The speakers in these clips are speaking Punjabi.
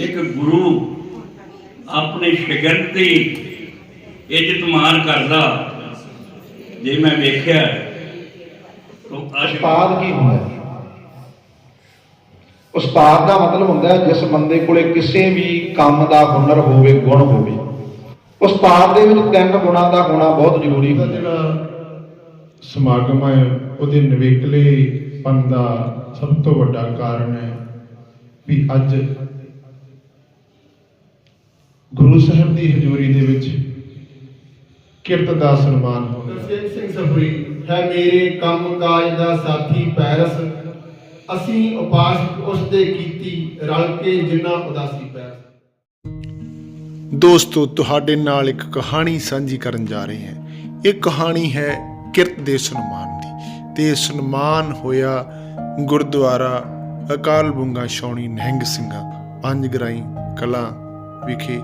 ਇੱਕ ਗੁਰੂ ਆਪਣੇ ਸ਼ਾਗਿਰਦ ਦੀ ਇੱਜ਼ਤ ਮਾਨ ਕਰਦਾ ਜੇ ਮੈਂ ਵੇਖਿਆ ਤਾਂ ਉਸਤਾਦ ਕੀ ਹੁੰਦਾ ਉਸਤਾਦ ਦਾ ਮਤਲਬ ਹੁੰਦਾ ਹੈ ਜਿਸ ਬੰਦੇ ਕੋਲੇ ਕਿਸੇ ਵੀ ਕੰਮ ਦਾ ਹੁਨਰ ਹੋਵੇ ਗੁਣ ਹੋਵੇ। ਉਸਤਾਦ ਦੇ ਵਿੱਚ ਤਿੰਨ ਗੁਣਾਂ ਦਾ ਹੋਣਾ ਬਹੁਤ ਜ਼ਰੂਰੀ ਹੁੰਦਾ ਹੈ। ਜਿਹੜਾ ਸਮਾਗਮ ਹੈ ਉਹਦੇ ਨਵੇਕਲੇ ਪਨ ਦਾ ਸਭ ਤੋਂ ਵੱਡਾ ਕਾਰਨ ਹੈ ਵੀ ਅੱਜ ਗੁਰੂ ਸਾਹਿਬ ਦੀ ਹਜ਼ੂਰੀ ਦੇ ਵਿੱਚ ਕਿਰਤ ਦਾ ਸਨਮਾਨ ਹੋ ਰਿਹਾ ਤਰਸੇਮ ਸਿੰਘ ਸਫਰੀ ਹੈ ਮੇਰੇ ਕੰਮ ਕਾਜ ਦਾ ਸਾਥੀ ਪੈਰਸ। ਅਸੀਂ ਉਪਾਸ ਉਸ ਦੇ ਕੀਤੀ ਰਲ ਕੇ ਜਿੰਨਾ ਉਦਾਸੀ ਪੈਰਸ। ਦੋਸਤੋ ਤੁਹਾਡੇ ਨਾਲ ਇੱਕ ਕਹਾਣੀ ਸਾਂਝੀ ਕਰਨ ਜਾ ਰਹੇ ਹਾਂ। ਇਹ ਕਹਾਣੀ ਹੈ ਕਿਰਤ ਦੇ ਸਨਮਾਨ ਦੀ। ਤੇ ਸਨਮਾਨ ਹੋਇਆ ਗੁਰਦੁਆਰਾ ਅਕਾਲ ਬੁੰਗਾ ਸ਼ੌਣੀ ਨਿਹੰਗ ਸਿੰਘਾਂ ਪੰਜ ਗਰਾਈ ਕਲਾ ਵਿਖੇ।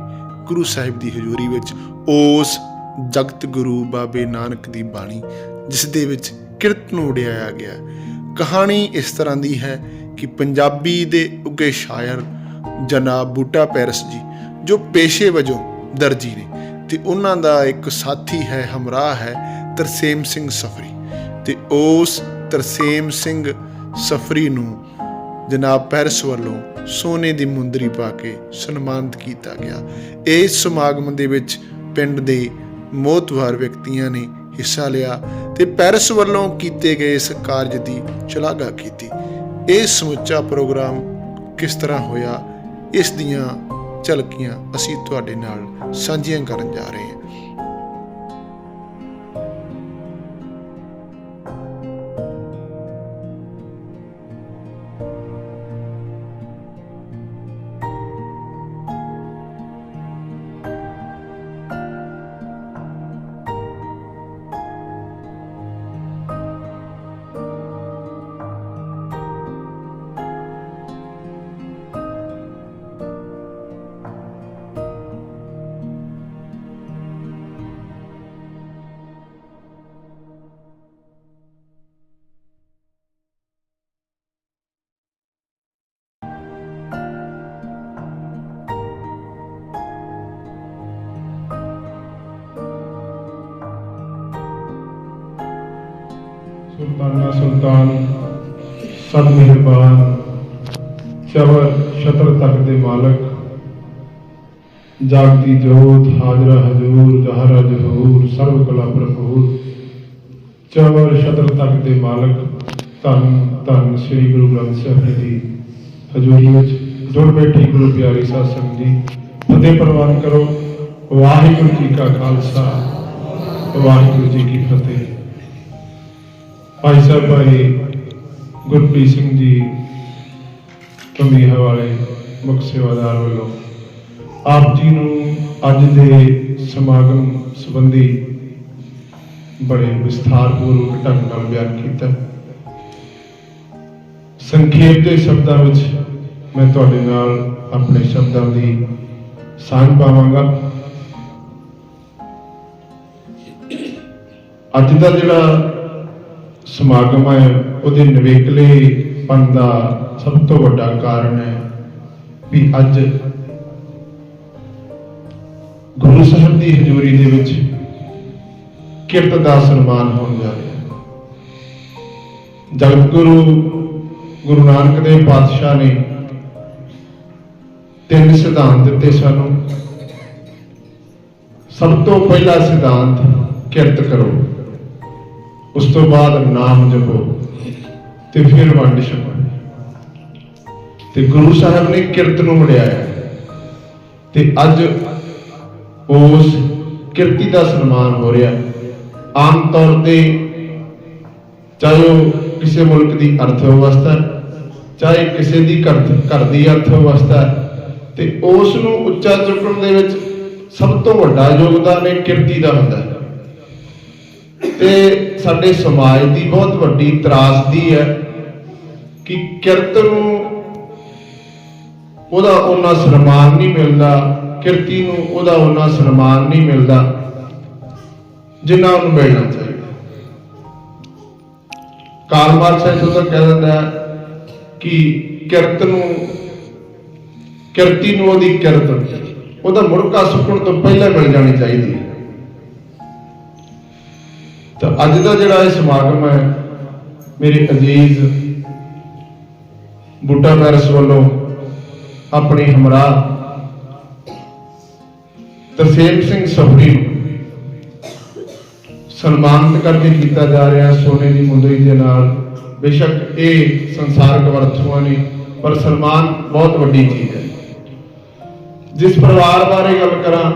ਗੁਰੂ ਸਾਹਿਬ ਦੀ ਹਜ਼ੂਰੀ ਵਿੱਚ ਉਸ ਜਗਤ ਗੁਰੂ ਬਾਬੇ ਨਾਨਕ ਦੀ ਬਾਣੀ, ਜਿਸ ਦੇ ਵਿੱਚ ਕਿਰਤ ਨੂੰ ਉਡਾਇਆ ਗਿਆ। ਕਹਾਣੀ ਇਸ ਤਰ੍ਹਾਂ ਦੀ ਹੈ ਕਿ ਪੰਜਾਬੀ ਦੇ ਉੱਗੇ ਸ਼ਾਇਰ ਜਨਾਬ ਬੂਟਾ ਪੈਰਸ ਜੀ, ਜੋ ਪੇਸ਼ੇ ਵਜੋਂ ਦਰਜੀ ਨੇ ਤੇ ਉਹਨਾਂ ਦਾ ਇੱਕ ਸਾਥੀ ਹੈ, ਹਮਰਾਹ ਹੈ, ਤਰਸੇਮ ਸਿੰਘ ਸਫਰੀ। ਤੇ ਉਸ ਤਰਸੇਮ ਸਿੰਘ ਸਫਰੀ ਨੂੰ ਜਨਾਬ ਪੈਰਿਸ ਵੱਲੋਂ ਸੋਨੇ ਦੀ ਮੁੰਦਰੀ ਪਾ ਕੇ ਸਨਮਾਨਿਤ ਕੀਤਾ ਗਿਆ। ਇਸ ਸਮਾਗਮ ਦੇ ਵਿੱਚ ਪਿੰਡ ਦੇ ਮੋਤਵਾਰ ਵਿਅਕਤੀਆਂ ਨੇ ਹਿੱਸਾ ਲਿਆ ਤੇ ਪੈਰਿਸ ਵੱਲੋਂ ਕੀਤੇ ਗਏ ਇਸ ਕਾਰਜ ਦੀ ਸ਼ਲਾਘਾ ਕੀਤੀ। ਇਹ ਸਮੁੱਚਾ ਪ੍ਰੋਗਰਾਮ ਕਿਸ ਤਰ੍ਹਾਂ ਹੋਇਆ, ਇਸ ਦੀਆਂ ਝਲਕੀਆਂ ਅਸੀਂ ਤੁਹਾਡੇ ਨਾਲ ਸਾਂਝੀਆਂ ਕਰਨ ਜਾ ਰਹੇ ਹਾਂ। ਸੁਲਤਾਨਾ ਸੁਲਤਾਨ ਸਭ ਮਿਹਰਬਾਨ ਚਵਰ ਸ਼ਤਰ ਤੱਕ ਦੇ ਮਾਲਕ ਜਾਗਦੀ ਜੋਤ, ਹਾਜ਼ਰਾ ਹਜੂਰ, ਜਹਰਾ ਜਹੂਰ ਸਰਵ ਕਲਾ ਭਰਪੂਰ ਚਵਰ ਸ਼ਤਰ ਤੱਕ ਦੇ ਮਾਲਕ, ਧੰਨ ਧੰਨ ਸ੍ਰੀ ਗੁਰੂ ਗ੍ਰੰਥ ਸਾਹਿਬ ਜੀ ਹਜ਼ੂਰੀ ਵਿੱਚ ਜੁੜ ਬੈਠੀ ਗੁਰੂ ਪਿਆਰੀ ਸਾਧ ਸੰਗਤ ਜੀ। ਫਤਿਹ ਪ੍ਰਵਾਨ ਕਰੋ। ਵਾਹਿਗੁਰੂ ਜੀ ਕਾ ਖਾਲਸਾ, ਵਾਹਿਗੁਰੂ ਜੀ ਕੀ ਫਤਿਹ। ਭਾਈ ਸਾਹਿਬ, ਭਾਈ ਗੁਰਪ੍ਰੀਤ ਸਿੰਘ ਜੀ ਕਮੀਹਾ ਵਾਲੇ ਮੁੱਖ ਸੇਵਾਦਾਰ ਵੱਲੋਂ ਆਪ ਜੀ ਨੂੰ ਅੱਜ ਦੇ ਸਮਾਗਮ ਸੰਬੰਧੀ ਬੜੇ ਵਿਸਥਾਰਪੂਰਵਕ ਢੰਗ ਨਾਲ ਬਿਆਨ ਕੀਤਾ। ਸੰਖੇਪ ਦੇ ਸ਼ਬਦਾਂ ਵਿੱਚ ਮੈਂ ਤੁਹਾਡੇ ਨਾਲ ਆਪਣੇ ਸ਼ਬਦਾਂ ਦੀ ਸਾਂਝ ਪਾਵਾਂਗਾ। ਅੱਜ ਦਾ ਜਿਹੜਾ ਸਮਾਗਮ ਹੈ, ਉਹਦੇ ਨਵੇਕਲੇ ਦਾ ਸਭ ਤੋਂ ਵੱਡਾ ਕਾਰਨ ਹੈ ਵੀ ਅੱਜ ਗੁਰੂ ਸਾਹਿਬ ਦੀ ਹਜ਼ੂਰੀ ਦੇ ਵਿੱਚ ਕਿਰਤ ਦਾ ਸਨਮਾਨ ਹੋਣ ਜਾ ਰਿਹਾ ਜਗਤ ਗੁਰੂ ਗੁਰੂ ਨਾਨਕ ਦੇਵ ਪਾਤਸ਼ਾਹ ਨੇ ਤਿੰਨ ਸਿਧਾਂਤ ਦਿੱਤੇ ਸਾਨੂੰ। ਸਭ ਤੋਂ ਪਹਿਲਾ ਸਿਧਾਂਤ ਕਿਰਤ ਕਰੋ। ਉਸ ਤੋਂ ਬਾਅਦ ਨਾਮ ਜਪੋ ਤੇ ਫਿਰ ਵੰਡ ਛਕੋ। ਤੇ ਗੁਰੂ ਸਾਹਿਬ ਨੇ ਕਿਰਤ ਨੂੰ ਵਡਿਆਇਆ ਤੇ ਅੱਜ ਉਸ ਕਿਰਤੀ ਦਾ ਸਨਮਾਨ ਹੋ ਰਿਹਾ। ਆਮ ਤੌਰ ਤੇ ਚਾਹੇ ਉਹ ਕਿਸੇ ਮੁਲਕ ਦੀ ਅਰਥ ਵਿਵਸਥਾ ਚਾਹੇ ਕਿਸੇ ਦੀ ਘਰ ਘਰ ਦੀ ਅਰਥ ਵਿਵਸਥਾ ਤੇ ਉਸ ਨੂੰ ਉੱਚਾ ਚੁੱਕਣ ਦੇ ਵਿੱਚ ਸਭ ਤੋਂ ਵੱਡਾ ਯੋਗਦਾਨ ਇਹ ਕਿਰਤੀ ਦਾ ਹੁੰਦਾ ਹੈ। ਤੇ ਸਾਡੇ ਸਮਾਜ ਦੀ ਬਹੁਤ ਵੱਡੀ ਤਰਾਸਦੀ ਹੈ ਕਿ ਕਿਰਤ ਨੂੰ ਉਹਦਾ ਉਹਨਾਂ ਸਨਮਾਨ ਨਹੀਂ ਮਿਲਦਾ, ਕਿਰਤੀ ਨੂੰ ਉਹਦਾ ਉਹਨਾਂ ਸਨਮਾਨ ਨਹੀਂ ਮਿਲਦਾ ਜਿੰਨਾ ਉਹਨੂੰ ਮਿਲਣਾ ਚਾਹੀਦਾ। ਕਾਰਲ ਮਾਰਕਸ ਇੱਥੋਂ ਤੱਕ ਕਹਿ ਦਿੰਦਾ ਕਿ ਕਿਰਤ ਨੂੰ, ਕਿਰਤੀ ਨੂੰ ਉਹਦੀ ਕਿਰਤ ਉਹਦਾ ਮੁੜਕਾ ਸੁੱਕਣ ਤੋਂ ਪਹਿਲਾਂ ਮਿਲ ਜਾਣੀ ਚਾਹੀਦੀ ਹੈ। ਤਾਂ ਅੱਜ ਦਾ ਜਿਹੜਾ ਇਹ ਸਮਾਗਮ ਹੈ, ਮੇਰੇ ਅਜ਼ੀਜ਼ ਬੁੱਟਾ ਪੈਰਸ ਵੱਲੋਂ ਆਪਣੇ ਹਮਰਾ ਤਰਸੇਮ ਸਿੰਘ ਸਫਰੀ ਨੂੰ ਸਨਮਾਨਿਤ ਕਰਕੇ ਕੀਤਾ ਜਾ ਰਿਹਾ ਸੋਨੇ ਦੀ ਮੁੰਦਰੀ ਦੇ ਨਾਲ। ਬੇਸ਼ੱਕ ਇਹ ਸੰਸਾਰਕ ਵਰਤੂਆਂ ਨੇ, ਪਰ ਸਨਮਾਨ ਬਹੁਤ ਵੱਡੀ ਚੀਜ਼ ਹੈ। ਜਿਸ ਪਰਿਵਾਰ ਬਾਰੇ ਗੱਲ ਕਰਾਂ,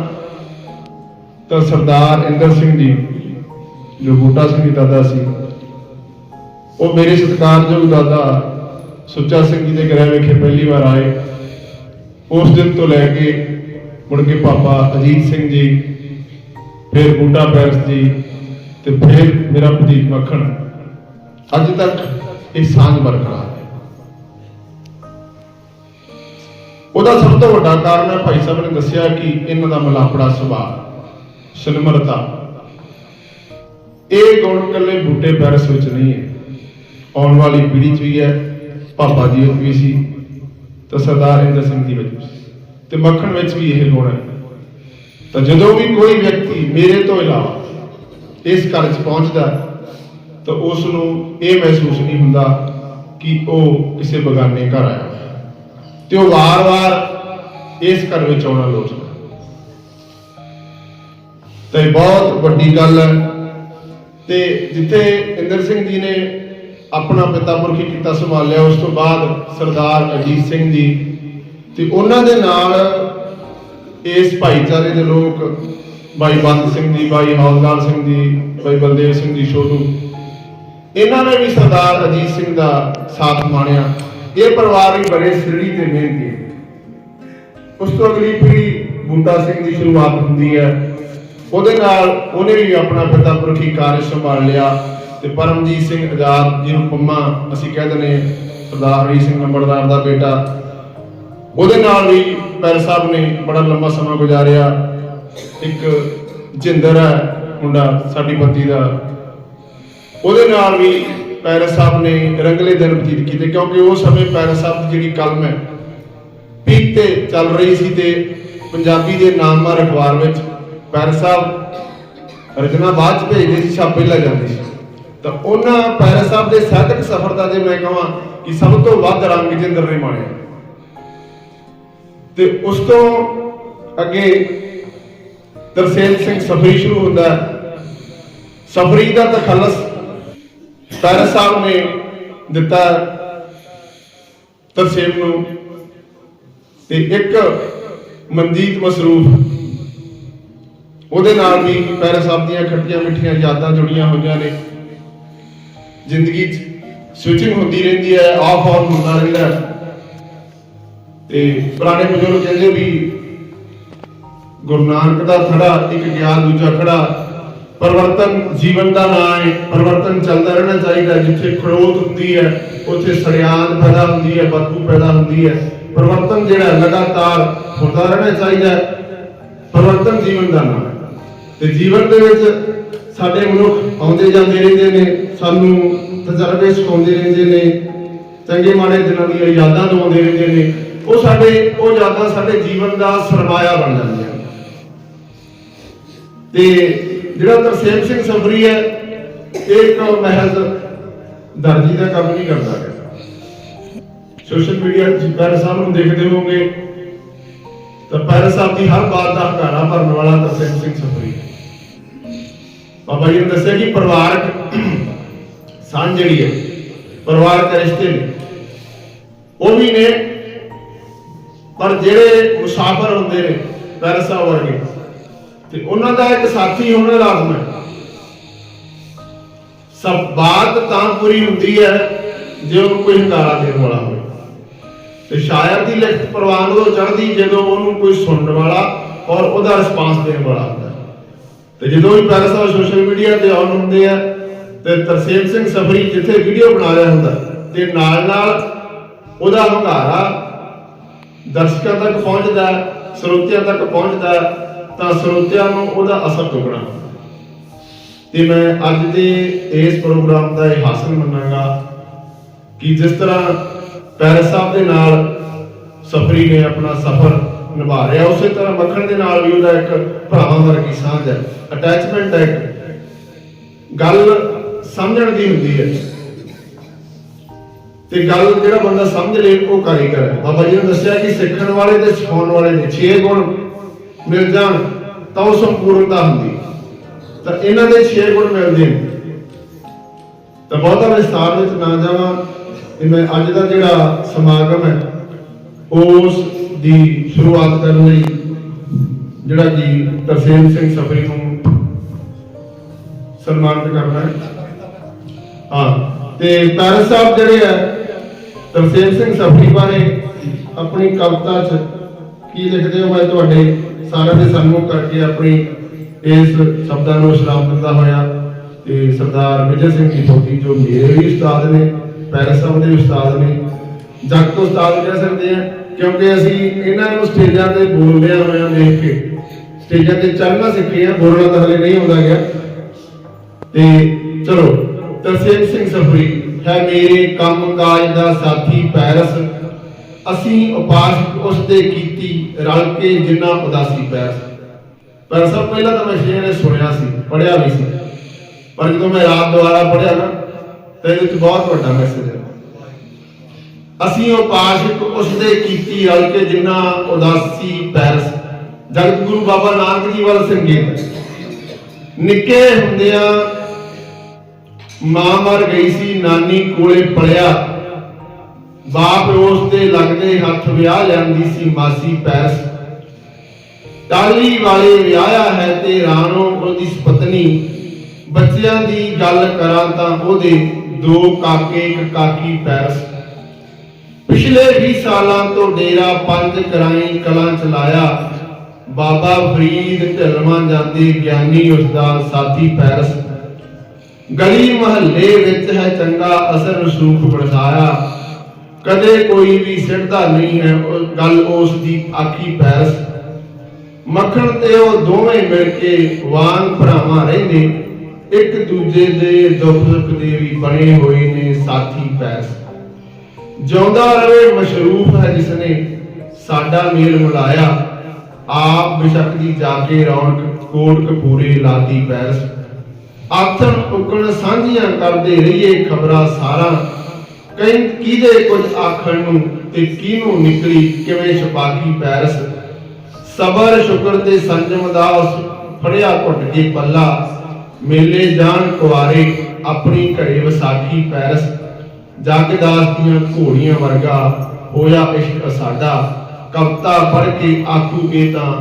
ਤਾਂ ਸਰਦਾਰ ਇੰਦਰ ਸਿੰਘ ਜੀ ਜੋ ਬੂਟਾ ਸਿੰਘ ਦੀ ਦਾਦਾ ਸੀ, ਉਹ ਮੇਰੇ ਸਤਿਕਾਰਯੋਗ ਦਾਦਾ ਸੁੱਚਾ ਸਿੰਘ ਜੀ ਦੇ ਘਰ ਵਿਖੇ ਪਹਿਲੀ ਵਾਰ ਆਏ, ਉਸ ਦਿਨ ਤੋਂ ਲੈ ਕੇ ਮੁੜ ਕੇ ਪਾਪਾ ਅਜੀਤ ਸਿੰਘ ਜੀ, ਫਿਰ ਬੂਟਾ ਪੈਰਸ ਜੀ ਤੇ ਫਿਰ ਮੇਰਾ ਪ੍ਰਦੀਪ ਮੱਖਣ। ਅੱਜ ਤੱਕ ਇਹ ਸਾਂਝ ਬਰਕਰਾਰ ਹੈ। ਉਹਦਾ ਸਭ ਤੋਂ ਵੱਡਾ ਕਾਰਨ ਹੈ, ਭਾਈ ਸਾਹਿਬ ਨੇ ਦੱਸਿਆ ਕਿ ਇਹਨਾਂ ਦਾ ਮਲਾਪੜਾ ਸੁਭਾਅ, ਸਿਨਮਰਤਾ ਇਹ ਗੁਣ ਕੱਲੇ ਬੂਟੇ ਪੈਰਸ ਵਿੱਚ ਨਹੀਂ ਹੈ? ਆਉਣ ਵਾਲੀ ਪੀੜ੍ਹੀ 'ਚ ਵੀ ਹੈ ਪਾਪਾ ਜੀ ਵਿੱਚ ਵੀ ਸੀ ਤਾਂ ਸਰਦਾਰ ਇੰਦਰ ਸਿੰਘ ਜੀ ਵਿੱਚ ਵੀ ਤੇ ਮੱਖਣ ਵਿੱਚ ਵੀ ਇਹ ਗੁਣ ਹੈ। ਤਾਂ ਜਦੋਂ ਵੀ ਕੋਈ ਵਿਅਕਤੀ ਮੇਰੇ ਤੋਂ ਇਲਾਵਾ ਇਸ ਘਰ 'ਚ ਪਹੁੰਚਦਾ ਤਾਂ ਉਸ ਨੂੰ ਇਹ ਮਹਿਸੂਸ ਨਹੀਂ ਹੁੰਦਾ ਕਿ ਉਹ ਕਿਸੇ ਬਗਾਨੇ ਘਰ ਆਇਆ ਤੇ ਉਹ ਵਾਰ-ਵਾਰ ਇਸ ਘਰ ਵਿੱਚ ਆਉਣਾ ਲੋਚਦਾ ਹੈ। ਤਾਂ ਇਹ ਬਹੁਤ ਵੱਡੀ ਗੱਲ ਹੈ ਤੇ ਜਿੱਥੇ ਇੰਦਰ ਸਿੰਘ ਜੀ ਨੇ ਆਪਣਾ ਪਿਤਾ ਪੁਰਖੀ ਕੀਤਾ ਸੰਭਾਲਿਆ, ਉਸ ਤੋਂ ਬਾਅਦ ਸਰਦਾਰ ਅਜੀਤ ਸਿੰਘ ਜੀ ਤੇ ਉਹਨਾਂ ਦੇ ਨਾਲ ਇਸ ਭਾਈਚਾਰੇ ਦੇ ਲੋਕ ਬਾਈ ਬੰਦ ਸਿੰਘ ਜੀ, ਬਾਈ ਹੌਲਦਾਰ ਸਿੰਘ ਜੀ, ਬਾਈ ਬਲਦੇਵ ਸਿੰਘ ਜੀ, ਛੋਟੂ। ਇਹਨਾਂ ਨੇ ਵੀ ਸਰਦਾਰ ਅਜੀਤ ਸਿੰਘ ਦਾ ਸਾਥ ਮਾਣਿਆ। ਇਹ ਪਰਿਵਾਰ ਵੀ ਬੜੇ ਸਿਰੜੀ ਤੇ ਮਿਹਨਤੀ ਉਸ ਤੋਂ ਅਗਲੀ ਪੀੜ੍ਹੀ ਬੂਟਾ ਸਿੰਘ ਦੀ ਸ਼ੁਰੂਆਤ ਹੁੰਦੀ ਹੈ। ਉਹਦੇ ਨਾਲ ਉਹਨੇ ਵੀ ਆਪਣਾ ਪਿਤਾ ਪੁਰਖੀ ਕਾਰਜ ਸੰਭਾਲ ਲਿਆ ਤੇ ਪਰਮਜੀਤ ਸਿੰਘ ਆਜ਼ਾਦ ਜਿਹਨੂੰ ਪੰਮਾ, ਅਸੀਂ ਕਹਿ ਦਿੰਦੇ ਸਰਦਾਰ ਹਰੀ ਸਿੰਘ ਨੰਬਰਦਾਰ ਦਾ ਬੇਟਾ। ਉਹਦੇ ਨਾਲ ਵੀ ਪੈਰ ਸਾਹਿਬ ਨੇ ਬੜਾ ਲੰਮਾ ਸਮਾਂ ਗੁਜ਼ਾਰਿਆ। ਇੱਕ ਜਿੰਦਰ ਹੈ, ਮੁੰਡਾ ਸਾਡੀ ਪਤੀ ਦਾ। ਉਹਦੇ ਨਾਲ ਵੀ ਪੈਰ ਸਾਹਿਬ ਨੇ ਰੰਗਲੇ ਦਿਨ ਬਤੀਤ ਕੀਤੇ, ਕਿਉਂਕਿ ਉਸ ਸਮੇਂ ਪੈਰ ਸਾਹਿਬ ਦੀ ਜਿਹੜੀ ਕਲਮ ਹੈ ਪੀਕ ਤੇ ਚੱਲ ਰਹੀ ਸੀ ਤੇ ਪੰਜਾਬੀ ਦੇ ਨਾਮਵਰ ਅਖਬਾਰ ਵਿੱਚ ਪੈਰ ਸਾਹਿਬ ਰਚਨਾ ਬਾਅਦ ਚ ਭੇਜਦੇ ਸੀ, ਛਾਪੇ ਲੈ ਜਾਂਦੇ ਸੀ। ਤਾਂ ਉਹਨਾਂ ਪੈਰ ਸਾਹਿਬ ਦੇ ਸਾਹਿਤਕ ਸਫ਼ਰ ਦਾ ਜੇ ਮੈਂ ਕਹਾਂ ਕਿ ਸਭ ਤੋਂ ਵੱਧ ਰੰਗ ਜਿੰਦਰ ਨੇ ਮਾਣਿਆ। ਤੇ ਉਸ ਤੋਂ ਅੱਗੇ ਤਰਸੇਮ ਸਿੰਘ ਸਫਰੀ ਸ਼ੁਰੂ ਹੁੰਦਾ ਹੈ। ਸਫਰੀ ਦਾ ਤਖੱਲਸ ਪੈਰ ਸਾਹਿਬ ਨੇ ਦਿੱਤਾ ਤਰਸੇਲ ਨੂੰ। ਤੇ ਇੱਕ ਮਨਜੀਤ ਮਸਰੂਫ ਉਹਦੇ ਨਾਲ ਵੀ ਪੈਰ ਸਾਹਿਬ ਦੀਆਂ ਖੱਟੀਆਂ ਮਿੱਠੀਆਂ ਯਾਦਾਂ ਜੁੜੀਆਂ ਹੋਈਆਂ ਨੇ। ਜ਼ਿੰਦਗੀ 'ਚ ਸਵਿਚਿੰਗ ਹੁੰਦੀ ਰਹਿੰਦੀ ਹੈ ਆਫ ਆਨ ਹੁੰਦਾ ਰਹਿੰਦਾ ਤੇ ਪੁਰਾਣੇ ਬਜ਼ੁਰਗ ਕਹਿੰਦੇ ਵੀ ਗੁਰੂ ਨਾਨਕ ਦਾ ਖੜਾ, ਇੱਕ ਗਿਆਨ ਦੂਜਾ ਖੜਾ। ਪਰਵਰਤਨ ਜੀਵਨ ਦਾ ਨਾਂ ਹੈ, ਪਰਵਰਤਨ ਚੱਲਦਾ ਰਹਿਣਾ ਚਾਹੀਦਾ ਜਿੱਥੇ ਖੜੋਤ ਹੁੰਦੀ ਹੈ, ਉੱਥੇ ਸੜਿਆਨ ਪੈਦਾ ਹੁੰਦੀ ਹੈ, ਬਦਬੂ ਪੈਦਾ ਹੁੰਦੀ ਹੈ। ਪਰਵਰਤਨ ਜਿਹੜਾ ਲਗਾਤਾਰ ਹੁੰਦਾ ਰਹਿਣਾ ਚਾਹੀਦਾ ਹੈ। ਪਰਵਰਤਨ ਜੀਵਨ ਦਾ ਨਾਂ ਤੇ ਜੀਵਨ ਦੇ ਵਿੱਚ ਸਾਡੇ ਮਨੁੱਖ ਆਉਂਦੇ ਜਾਂਦੇ ਰਹਿੰਦੇ ਨੇ, ਸਾਨੂੰ ਤਜਰਬੇ ਸਿਖਾਉਂਦੇ ਰਹਿੰਦੇ ਨੇ, ਚੰਗੇ ਮਾੜੇ ਦਿਨਾਂ ਦੀਆਂ ਯਾਦਾਂ ਦਵਾਉਂਦੇ ਰਹਿੰਦੇ ਨੇ, ਉਹ ਸਾਡੇ, ਉਹ ਯਾਦਾਂ ਸਾਡੇ ਜੀਵਨ ਦਾ ਸਰਮਾਇਆ ਬਣ ਜਾਂਦੀਆਂ ਤੇ ਜਿਹੜਾ ਤਰਸੇਮ ਸਿੰਘ ਸਬਰੀ ਹੈ, ਇਹ ਇੱਕ ਮਹਿਜ਼ ਦਰਜੀ ਦਾ ਕੰਮ ਨਹੀਂ ਕਰਦਾ ਹੈ ਸੋਸ਼ਲ ਮੀਡੀਆ ਤੇ ਪੈਰ ਸਾਹਿਬ ਨੂੰ ਦੇਖਦੇ ਹੋਵੋਗੇ, ਤਾਂ ਪੈਰ ਸਾਹਿਬ ਦੀ ਹਰ ਬਾਤ ਦਾ ਹਕਾਰਾ ਭਰਨ ਵਾਲਾ ਤਰਸੇਮ ਸਿੰਘ ਸਬਰੀ ਹੈ। ਬਾਬਾ ਜੀ ਨੇ ਦੱਸਿਆ ਕਿ ਪਰਿਵਾਰਕ ਸਾਂਝ ਜਿਹੜੀ ਹੈ, ਪਰਿਵਾਰਕ ਰਿਸ਼ਤੇ ਨੇ, ਉਹ ਵੀ ਨੇ, ਪਰ ਜਿਹੜੇ ਮੁਸਾਫਰ ਹੁੰਦੇ ਨੇ ਪੈਰ ਵਰਗੇ, ਤੇ ਉਹਨਾਂ ਦਾ ਇੱਕ ਸਾਥੀ ਹੋਣਾ ਲਾਜ਼ਮ ਹੈ। ਸਭ ਬਾਤ ਤਾਂ ਪੂਰੀ ਹੁੰਦੀ ਹੈ, ਜੇ ਉਹਨੂੰ ਕੋਈ ਹੰਗਾਰਾ ਦੇਣ ਵਾਲਾ ਹੋਵੇ। ਤੇ ਸ਼ਾਇਰ ਦੀ ਲਿਖਤ ਪ੍ਰਵਾਨ ਉਦੋਂ ਚੜ੍ਹਦੀ ਜਦੋਂ ਉਹਨੂੰ ਕੋਈ ਸੁਣਨ ਵਾਲਾ ਔਰ ਉਹਦਾ ਰਿਸਪਾਂਸ ਦੇਣ ਵਾਲਾ ਤੇ ਜਦੋਂ ਵੀ ਪੈਰਸ ਸਾਹਿਬ ਸੋਸ਼ਲ ਮੀਡੀਆ ਤੇ ਆਨ ਹੁੰਦੇ ਆ, ਤੇ ਤਰਸੇਮ ਸਿੰਘ ਸਫਰੀ ਜਿੱਥੇ ਵੀਡੀਓ ਬਣਾ ਰਿਹਾ ਹੁੰਦਾ, ਤੇ ਨਾਲ ਨਾਲ ਉਹਦਾ ਹੰਗਾਰਾ ਦਰਸ਼ਕਾਂ ਤੱਕ ਪਹੁੰਚਦਾ, ਸਰੋਤਿਆਂ ਤੱਕ ਪਹੁੰਚਦਾ, ਤਾਂ ਸਰੋਤਿਆਂ ਨੂੰ ਉਹਦਾ ਅਸਰ ਚੁੱਕਣਾ ਹੁੰਦਾ ਤੇ ਮੈਂ ਅੱਜ ਦੇ ਇਸ ਪ੍ਰੋਗਰਾਮ ਦਾ ਇਹ ਹਾਸਲ ਮੰਨਾਂਗਾ ਕਿ ਜਿਸ ਤਰ੍ਹਾਂ ਪੈਰਸ ਸਾਹਿਬ ਦੇ ਨਾਲ ਸਫਰੀ ਨੇ ਆਪਣਾ ਸਫ਼ਰ ਨਿਭਾ ਰਿਹਾ। ਉਸੇ ਤਰ੍ਹਾਂ ਮੱਖਣ ਦੇ ਨਾਲ ਵੀ ਉਹਦਾ ਇੱਕ ਭਰਾਵਾਂ ਵਰਗੀ ਸਾਂਝ ਹੈ। ਅਟੈਚਮੈਂਟ ਹੈ ਗੱਲ ਸਮਝਣ ਦੀ ਹੁੰਦੀ ਹੈ। ਤੇ ਗੱਲ ਜਿਹੜਾ ਬੰਦਾ ਸਮਝ ਲੇ, ਉਹ ਕਾਰੀਗਰ ਹੈ ਬਾਬਾ ਜੀ ਨੇ ਦੱਸਿਆ ਕਿ ਸਿੱਖਣ ਵਾਲੇ ਤੇ ਸਿਖਾਉਣ ਵਾਲੇ ਨੇ 6 ਗੁਣ ਮਿਲ ਜਾਣ ਤਾਂ ਉਹ ਸੰਪੂਰਨਤਾ ਹੁੰਦੀ। ਤਾਂ ਇਹਨਾਂ ਦੇ 6 ਗੁਣ ਮਿਲਦੇ ਨੇ। ਤਾਂ ਬਹੁਤਾ ਵਿਸਤਾਰ ਵਿੱਚ ਨਾ ਜਾਵਾਂ। ਤੇ ਮੈਂ ਅੱਜ ਦਾ ਜਿਹੜਾ ਸਮਾਗਮ ਹੈ, ਉਸ ਦੀ ਸ਼ੁਰੂਆਤ ਕਰਨ ਲਈ ਜਿਹੜਾ ਜੀ ਤਰਸੇਮ ਸਿੰਘ ਸਫਰੀ ਨੂੰ ਸਨਮਾਨਿਤ ਕਰਨਾ ਹੈ। ਹਾਂ, ਤੇ ਪੈਰਸ ਸਾਹਿਬ ਜਿਹੜੇ ਆ, ਤਰਸੇਮ ਸਿੰਘ ਸਫਰੀ ਬਾਰੇ ਆਪਣੀ ਕਵਿਤਾ 'ਚ ਕੀ ਲਿਖਦੇ ਹੋ ਮੈਂ ਤੁਹਾਡੇ ਸਾਰਿਆਂ ਦੇ ਸਾਹਮਣੇ ਕਰਕੇ ਆਪਣੀ ਇਸ ਸ਼ਬਦਾਂ ਨੂੰ ਸਲਾਮ ਦਿੰਦਾ ਹੋਇਆ ਤੇ ਸਰਦਾਰ ਵਿਜੇ ਸਿੰਘ ਜੀ ਫੌਜੀ ਜੋ ਮੇਰੇ ਵੀ ਉਸਤਾਦ ਨੇ, ਪੈਰਸ ਸਾਹਿਬ ਦੇ ਉਸਤਾਦ ਨੇ ਜਗਤ ਉਸਤਾਦ ਕਹਿ ਸਕਦੇ ਆ। ਕਿਉਂਕਿ ਅਸੀਂ ਇਹਨਾਂ ਨੂੰ ਸਟੇਜਾਂ ਤੇ ਬੋਲਦਿਆਂ ਹੋਇਆਂ ਦੇਖ ਕੇ, ਸਟੇਜਾਂ ਤੇ ਚੱਲਣਾ ਸਿੱਖੇ ਆ ਬੋਲਣਾ ਤਾਂ ਹਲੇ ਨਹੀਂ ਆਉਂਦਾ ਗਿਆ। ਤੇ ਚਲੋ, ਤਰਸੇਮ ਸਿੰਘ ਸਫਰੀ ਹੈ ਮੇਰੇ ਕੰਮ ਕਾਜ ਦਾ ਸਾਥੀ ਪੈਰਸ। ਅਸੀਂ ਉਪਾਸ ਉਸ ਦੇ ਕੀਤੀ ਰਲ ਕੇ ਜਿੰਨਾ ਉਦਾਸੀ ਪੈਰਸ। ਪਰ ਸਭ ਪਹਿਲਾਂ ਤਾਂ ਮੈਂ ਸ਼ੇਰ ਨੇ ਸੁਣਿਆ ਸੀ ਪੜਿਆ ਵੀ ਸੀ। ਪਰ ਜਦੋਂ ਮੈਂ ਰਾਤ ਦੁਆਰਾ ਪੜਿਆ ਨਾ, ਤਾਂ ਇਹਦੇ ਵਿੱਚ ਬਹੁਤ ਵੱਡਾ ਮੈਸੇਜ ਹੈ ਅਸੀਂ ਉਪਾਸਕ ਉਸ ਦੇ ਕੀਤੀ ਰਲ ਕੇ ਜਿੰਨਾ ਉਦਾਸੀ ਪੈਰਸ। ਜਗਤ ਗੁਰੂ ਬਾਬਾ ਨਾਨਕ ਜੀ ਵੱਲ ਸੰਗੀਤ ਨਿੱਕੇ ਹੁੰਦਿਆਂ ਮਾਂ ਮਰ ਗਈ ਸੀ, ਨਾਨੀ ਕੋਲੇ ਪਲਿਆ ਬਾਪ ਉਸ ਦੇ ਲੱਗਦੇ ਹੱਥ ਵਿਆਹ ਲੈਂਦੀ ਸੀ, ਮਾਸੀ ਪੈਰਸ। ਟਾਲੀ ਵਾਲੇ ਵਿਆਹਿਆ ਹੈ ਤੇ ਰਾਣੋ ਉਹਦੀ ਪਤਨੀ ਬੱਚਿਆਂ ਦੀ ਗੱਲ ਕਰਾਂ ਤਾਂ ਉਹਦੇ ਦੋ ਕਾਕੇ, ਇੱਕ ਕਾਕੀ ਪੈਰਸ। ਪਿਛਲੇ 20 ਸਾਲਾਂ ਤੋਂ ਡੇਰਾ ਪੰਜ ਕਰਾਈ ਕਲਾਂ ਚਲਾਇਆ ਬਾਬਾ ਫਰੀਦ ਢਲਵਾਂ ਜਾਂਦੇ ਗਿਆਨੀ ਉਸ ਦਾ ਸਾਥੀ ਪੈਰਸ। ਗਲੀ ਮਹੱਲੇ ਵਿੱਚ ਹੈ ਚੰਗਾ ਅਸਰ ਰਸੂਖ ਬਰਸਾਇਆ ਕਦੇ ਕੋਈ ਵੀ ਸਿੱਟਦਾ ਨਹੀਂ ਹੈ ਗੱਲ ਉਸ ਦੀ ਆਖੀ ਪੈਰਸ। ਮੱਖਣ ਤੇ ਉਹ ਦੋਵੇਂ ਮਿਲ ਕੇ ਵਾਂਗ ਭਰਾਵਾਂ ਰਹਿੰਦੇ। ਇੱਕ ਦੂਜੇ ਦੇ ਦੁੱਖ ਸੁੱਖ ਦੇ ਵੀ ਬਣੇ ਹੋਏ ਨੇ ਸਾਥੀ ਪੈਰਸ। ਜਿਉਂਦਾ ਰਵੇ ਮਸ਼ਰੂਫ ਹੈ ਜਿਸਨੇ ਸਾਡਾ ਮੇਲ ਮਿਲਾਇਆ। ਆਪ ਬਿਸ਼ਕ ਦੀ ਜਾ ਰੌਣਕ ਕੋਟ ਕਪੂਰੇ ਲਾਤੀ ਪੈਰਸ ਆਥਣ ਉਕਣ ਸਾਂਝੀਆਂ ਕਰਦੇ ਰਹੀਏ ਖਬਰਾਂ ਸਾਰਾ। ਕਈ ਕਿਹਦੇ ਕੁਝ ਆਖਣ ਨੂੰ ਤੇ ਕਿਹਨੂੰ ਨਿਕਲੀ ਕਿਵੇਂ ਛਪਾਕੀ ਪੈਰਸ ਸਬਰ ਸ਼ੁਕਰ ਤੇ ਸੰਜਮ ਦਾ ਉਸ ਫੜਿਆ ਘੁੱਟ ਕੇ ਪੱਲਾ। ਮੇਲੇ ਜਾਣ ਕੁਆਰੇ ਆਪਣੀ ਘਰੇ ਵਿਸਾਖੀ ਪੈਰਸ ਜਗਦਾਸ ਦੀਆਂ ਘੋੜੀਆਂ ਵਰਗਾ ਹੋਇਆ ਇਸ਼ਕ ਸਾਡਾ। ਕਵਤਾ ਪੜ੍ਹ ਕੇ ਆਖੂਗੇ ਤਾਂ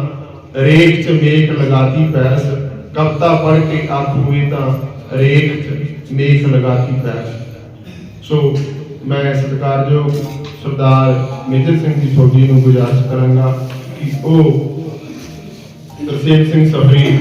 ਰੇਖ 'ਚ ਮੇਖ ਲਗਾਤੀ ਪੈਰਸ ਕਵਤਾ ਪੜ੍ਹ ਕੇ ਆਖੂਗੇ ਤਾਂ ਰੇਖ 'ਚ ਮੇਖ ਲਗਾਤੀ ਪੈਰਸ ਸੋ ਮੈਂ ਸਤਿਕਾਰਯੋਗ ਸਰਦਾਰ ਮੇਜਰ ਸਿੰਘ ਜੀ ਫੌਜੀ ਨੂੰ ਗੁਜ਼ਾਰਿਸ਼ ਕਰਾਂਗਾ ਕਿ ਉਹ ਤਰਸੇਮ ਸਿੰਘ ਸਫਰੀ